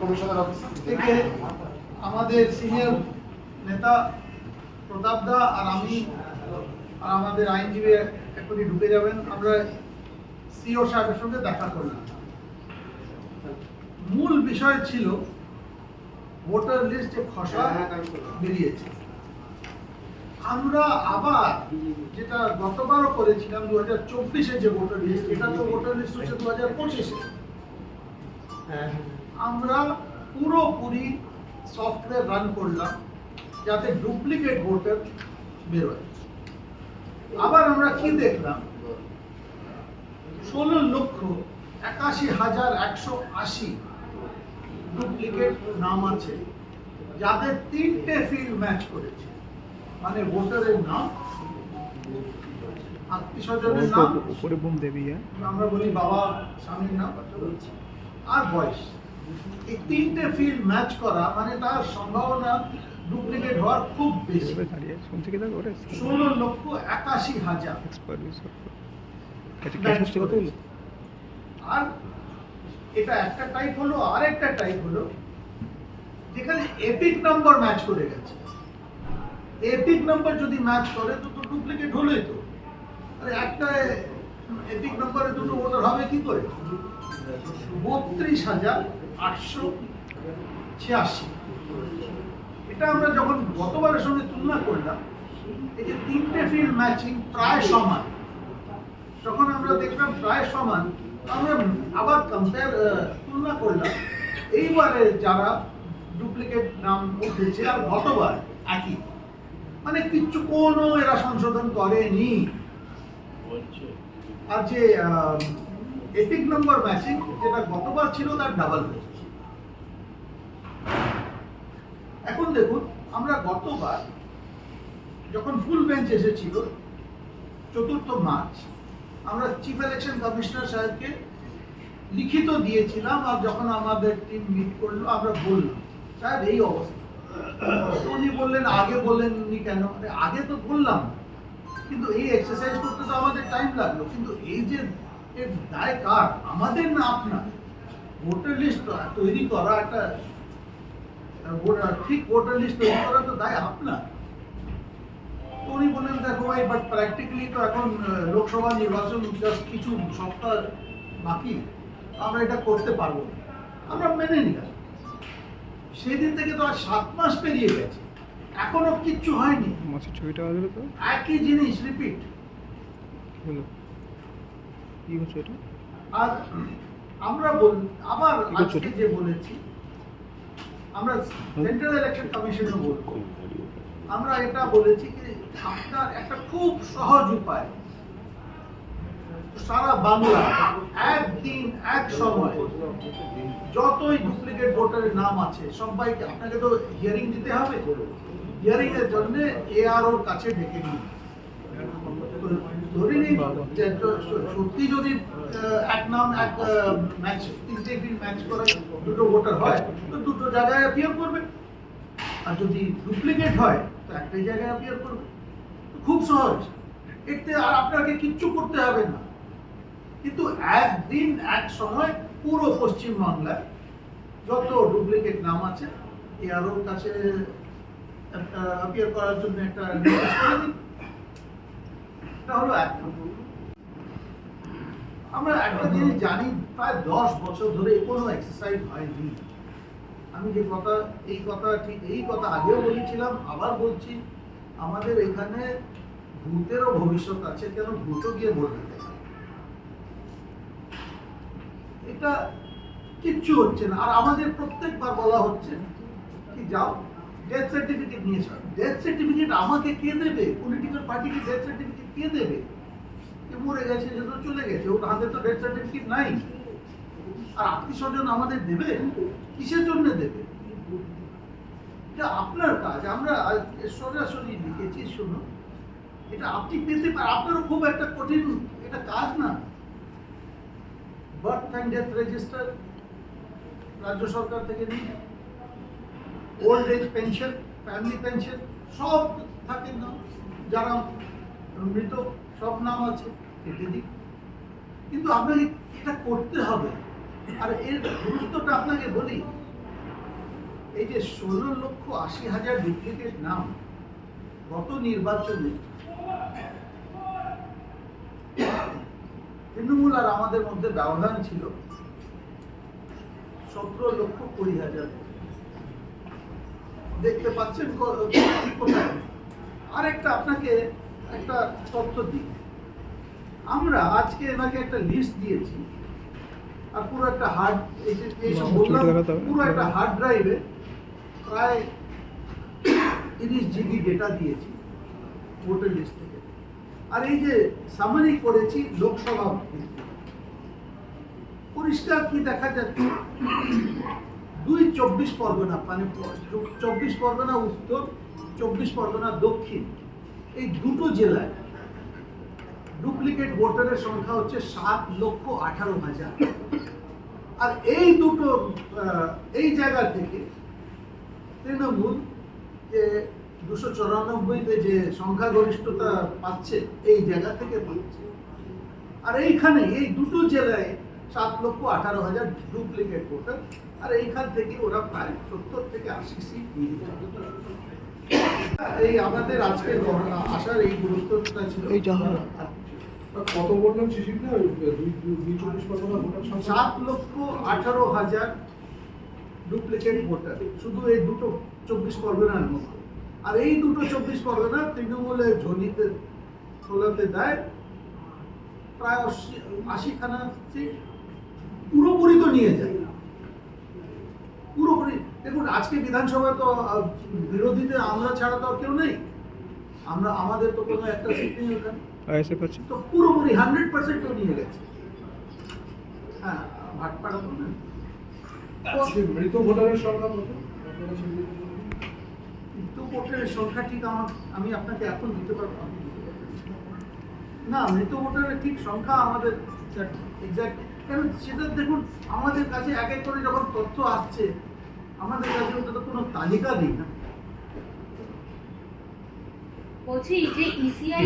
Commissioner office থেকে। আমাদের senior নেতা প্রতাপ দা আর আমি আর আমাদের আইনজীবী এখনই ঢুকে যাবেন। আমরা সিও সাহেবের সঙ্গে দেখা করলাম। মূল বিষয় ছিল ভোটার লিস্ট যে খসড়া বেরিয়েছে। আমরা আবার যেটা গতবারও করেছিলাম দু হাজার চব্বিশে যে ভোটার লিস্ট এটা তো ভোটার লিস্ট হচ্ছে দু হাজার পঁচিশে আমরা পুরোপুরি সফটওয়্যার রান করলাম যাতে ডুপ্লিকেট ভোটার বেরোয়। আবার আমরা কি দেখলাম? ষোলো লক্ষ একাশি হাজার একশো আশি ডুপ্লিকেট নাম আছে যাদের তিনটে ফিল্ড ম্যাচ করেছে। মানে ভোটারের নাম আত্মীয় স্বজনের নাম হ্যাঁ। আমরা বলি বাবা স্বামীর নাম আর বয়স। এই তিনটে ফিল্ড ম্যাচ করা মানে তার সম্ভাবনা ডুপ্লিকেট হওয়ার খুব বেশি। ষোলো লক্ষ একাশি হাজার। আর এটা একটা টাইপ হলো আর একটা টাইপ হলো যেখানে এপিক নাম্বার ম্যাচ করে গেছে। এপিক নাম্বার যদি ম্যাচ করে তো তো ডুপ্লিকেট হলোই তো। আরে একটা এপিক নাম্বারে দুটো ভোটার হবে কি করে? বত্রিশ হাজার আটশো ছিয়াশি। এটা আমরা যখন গতবারের সঙ্গে তুলনা করলাম, এই যে তিনটে ফিল্ড ম্যাচিং প্রায় সমান। যখন আমরা দেখলাম প্রায় সমান, আমরা আবার কম্পেয়ার তুলনা করলাম। এইবারে যারা ডুপ্লিকেট নাম উঠেছে আর গতবার একই। মানে কিচ্ছু কোনো এরা সংশোধন করেনি। আর যে এপিক নম্বর ম্যাচিং, যেটা গতবার ছিল তার ডাবল এখন দেখুন, আমরা গতবার যখন ফুল বেঞ্চ এসেছিল, চতুর্থ মার্চ, আমরা চিফ ইলেকশন কমিশনার সাহেবকে লিখিত দিয়েছিলাম আর যখন আমাদের টিম মিট করল, আমরা বললাম, সাহেব, এই অবস্থা। উনি বললেন, আগে বললেন উনি কেন আগে তো বললাম কিন্তু এই এক্সারসাইজ করতে তো আমাদের টাইম লাগল। কিন্তু এই যে দায় কার? আমাদের না আপনার? ভোটার লিস্ট তৈরি করা একটা ঠিক ভোটার লিস্ট তৈরি করা তো দায় আপনার। উনি বললেন, দেখো ভাই বাট প্র্যাকটিক্যালি তো এখন লোকসভা নির্বাচন জাস্ট কিছু সপ্তাহ বাকি। আমরা এটা করতে পারব আমরা মেনে নিলাম। সেদিন থেকে তো আর সাত মাস পেরিয়ে গেছে। এখনও কিচ্ছু হয়নি। মাছের ছবিটা আসবে তো? একই জিনিস? রিপিট হলো? কি হচ্ছে এটা? আর আমরা বল আবার আজকে? যে বলেছি আমরা সেন্ট্রাল ইলেকশন কমিশনে বলব। আমরা এটা বলেছি যে আপনার একটা খুব সহজ উপায়। সারা বাংলা একদিন এক সময় যতই ডুপ্লিকেট ভোটারের নাম আছে সবাইকে আপনাকে তো হিয়ারিং দিতে হবে। হিয়ারিং এর জন্য এআরওর কাছে ডেকে নিন ধরে যে সত্যি যদি এক নাম, এক ম্যাচ তিনটে দিন ম্যাচ করে দুটো ভোটার হয়, তো দুটো জায়গায় অ্যাপিয়ার করবে। আর যদি ডুপ্লিকেট হয়, তো একটাই জায়গায় অ্যাপিয়ার করবে। খুব সহজ। এতে আর আপনাকে কিচ্ছু করতে হবে না। কিন্তু একদিন, এক সময় পুরো পশ্চিম বাংলায় যত ডুপ্লিকেট নাম আছে এ এআরওর কাছে অ্যাপিয়ার করার জন্য একটা। এটা হলো এক নম্বর। আমরা একটা জিনিস জানি প্রায় দশ বছর ধরে কোনো এক্সারসাইজ হয়নি আমি যে কথা এই কথা ঠিক এই কথা আগেও বলেছিলাম আবার বলছি আমাদের এখানে ভূতেরও ভবিষ্যৎ আছে কেন ভূতও গিয়ে দিতে এটা কিচ্ছু হচ্ছে না আর আমাদের প্রত্যেকবার বলা হচ্ছে কি যাও ডেথ সার্টিফিকেট নিয়ে এসো ডেথ সার্টিফিকেট আমাকে কে দেবে? পলিটিক্যাল পার্টিকে ডেথ সার্টিফিকেট কে দেবে? কে মরে গেছে যে তো চলে গেছে, ওর হাতে তো ডেথ সার্টিফিকেট নাই। আর আত্মীয় স্বজন আমাদের দেবে কিসের জন্য দেবে এটা আপনার কাজ। আমরা সরাসরি লিখেছি শুনুন এটা আপনি পেতে পারেন। আপনারও খুব একটা কঠিন এটা কাজ না। বার্থ অ্যান্ড ডেথ রেজিস্টার রাজ্য সরকার থেকে নিয়ে। Old age pension family pension সব থাকে না। যারা মৃত, সব নাম আছে কেটে দিক কিন্তু আপনাকে এটা করতে হবে। আর এর গুরুত্বটা আপনাকে বলি, এই যে ষোলো লক্ষ আশি হাজার ডুপ্লিকেট নাম গত নির্বাচনে তৃণমূল আর আমাদের মধ্যে ব্যবধান ছিল সতেরো লক্ষ কুড়ি হাজার। দেখতে পাচ্ছেন কোথায়? আরেকটা আপনাকে একটা তথ্য দিই। আমরা আজকে এনাকে একটা লিস্ট দিয়েছি। আর পুরো একটা হার্ড এই যে এইসব বললাম ছবিটা দেখাতে হবে। পুরো একটা হার্ড ড্রাইভে প্রায় তিরিশ জিবি ডেটা দিয়েছি ভোটার লিস্ট থেকে। আর এই যে সামারি করেছি লোকসভা পরিষ্কার কি দেখা যাচ্ছে? দুই চব্বিশ পরগনা মানে চব্বিশ পরগনা উত্তর, চব্বিশ পরগনা দক্ষিণ। এই দুটো জেলায় ডুপ্লিকেট ভোটারের সংখ্যা হচ্ছে সাত লক্ষ আঠারো হাজার। আর এই দুটো এই জায়গা থেকে তৃণমূল যে দুশো চুরানব্বইতে যে সংখ্যাগরিষ্ঠতা পাচ্ছে, এই জায়গা থেকে পাচ্ছে। আর এইখানে, এই দুটো জেলায় সাত লক্ষ আঠারো হাজার ডুপ্লিকেট ভোটার আর এইখান থেকে ওরা প্রায় সত্তর থেকে আশি সিট নিয়ে এই আমাদের আজকের আসার এই গুরুত্বটা ছিল। এই কত বললেন শিশিরদা ওই দুই পরগনা ভোটার সাত লক্ষ আঠারো হাজার ডুপ্লিকেট ভোটার শুধু এই দুটো চব্বিশ পরগনার মধ্যে আর এই দুটো চব্বিশ পরগনা তৃণমূলের ঝলিতে তোলাতে দেয়। প্রায় আশি আশিখানা সিট পুরোপুরি তো নিয়ে যায়। পুরোপুরি। দেখুন আজকে বিধানসভায় তো বিরোধীতে আমরা ছাড়া তো আর কেউ নেই। আমরা আমাদের তো কোনো একটা সিট নেই ওখানে। তো পুরোপুরি হান্ড্রেড পার্সেন্ট নিয়ে গেছে। হ্যাঁ ভাটপাড়া তো না মৃত ভোটারের সংখ্যা কত। মৃত্যু ভোটারের সংখ্যা ঠিক আমার আমি আপনাকে এখন দিতে পারব না। না মৃত ভোটারের ঠিক সংখ্যা আমাদের এক্সাক্ট কারণ সেটা দেখুন, আমাদের কাছে এক এক করে যখন তথ্য আসছে, আমাদের কাছে ওটা কোনো তালিকা নেই না। বলছি যে ইসিআই